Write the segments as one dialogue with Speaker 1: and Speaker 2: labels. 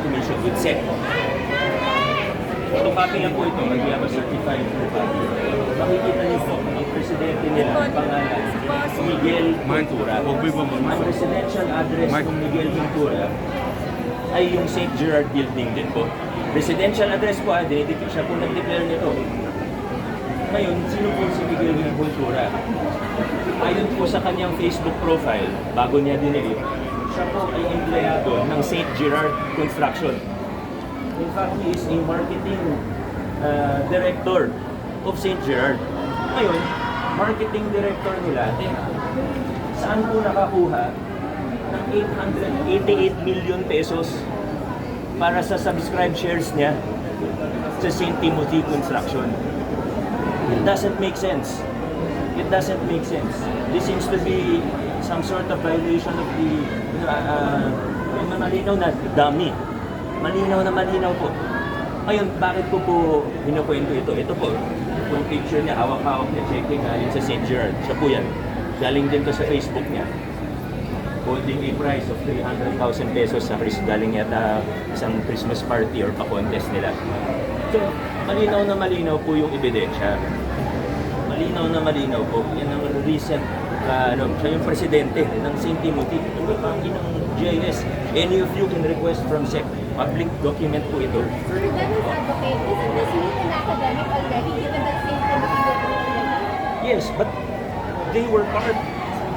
Speaker 1: Commission with SEC. Ito copy lang po ito, may have a certified po copy. Makikita niyo po, ang presidente nila, ang pangalan, Miguel Ventura. Ang presidential address ng Miguel Ventura ay yung St. Gerard Building din po. Residential address po, ah, dinideclare siya po nag-declare nito. Ngayon, sino po si Miguel Ventura? Ayon po sa kanyang Facebook profile, bago niya dinelete, siya po ay empleyado ng St. Gerard Construction. In fact, he is a marketing uh, director of St. Gerard. Ngayon, marketing director nila, eh, saan po nakakuha ng 888 million pesos para sa subscribe shares niya sa St. Timothy Construction? It doesn't make sense. It doesn't make sense. This seems to be some sort of violation of the, you know, uh, uh, malinaw na dummy. Malinaw na malinaw po. Ngayon, bakit ko po hinukwento ito? Ito po, yung picture niya, hawak-hawak niya, checking uh, yun sa St. Gerard. Siya po yan. Galing din to sa Facebook niya. Holding a price of 300,000 pesos sa Chris. Galing yata isang Christmas party or pa-contest nila. So, malinaw na malinaw po yung ebidensya. Malinaw na malinaw po. Yan ang recent, uh, ano, siya yung presidente ng St. Timothy. Ano pa ang ng GIS? Any of you can request from SEC. Public document po ito.
Speaker 2: Sir, Dennis Advocate, isn't this meet an academic already given that St. Timothy?
Speaker 1: Yes, but they were part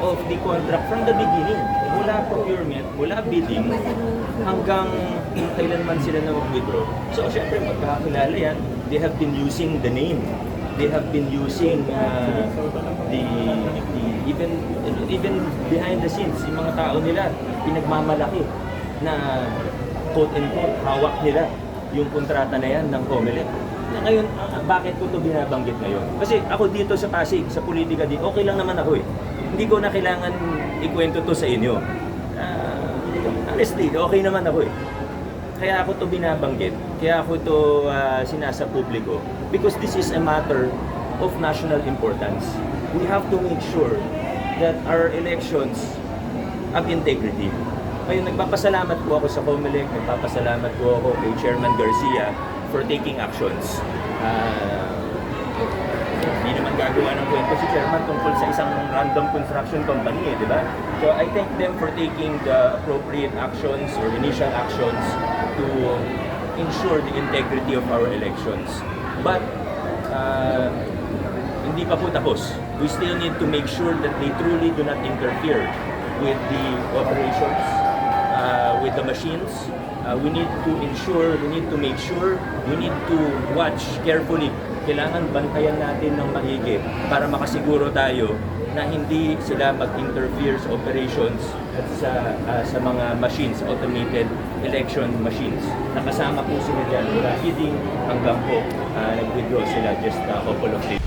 Speaker 1: of the contract from the beginning. Mula procurement, mula bidding, hanggang kung kailan man sila na mag-withdraw. So, syempre, magkakakilala yan. They have been using the name. They have been using uh, the, the even even behind the scenes, yung mga tao nila, pinagmamalaki na quote and quote, hawak nila yung kontrata na yan ng COMELEC. Na ngayon, ah, bakit ko to binabanggit ngayon? Kasi ako dito sa Pasig, sa politika din, okay lang naman ako eh. Hindi ko na kailangan ikwento to sa inyo. Ah, honestly, okay naman ako eh. Kaya ako to binabanggit. Kaya ako to ah, sinasa publiko. Because this is a matter of national importance. We have to make sure that our elections have integrity. Ngayon, nagpapasalamat po ako sa COMELEC, nagpapasalamat po ako kay Chairman Garcia for taking actions. Ah, hindi naman gagawa ng kwento si Chairman tungkol sa isang random construction company, eh, di ba? So I thank them for taking the appropriate actions or initial actions to ensure the integrity of our elections. But uh, hindi pa po tapos. We still need to make sure that they truly do not interfere with the operations, uh, with the machines. Uh, we need to ensure, we need to make sure, we need to watch carefully. Kailangan bantayan natin ng maigi para makasiguro tayo na hindi sila mag-interfere sa operations at sa uh, sa mga machines, automated election machines. Nakasama po sila dyan mula bidding hanggang po uh, nag-withdraw sila just a couple of days.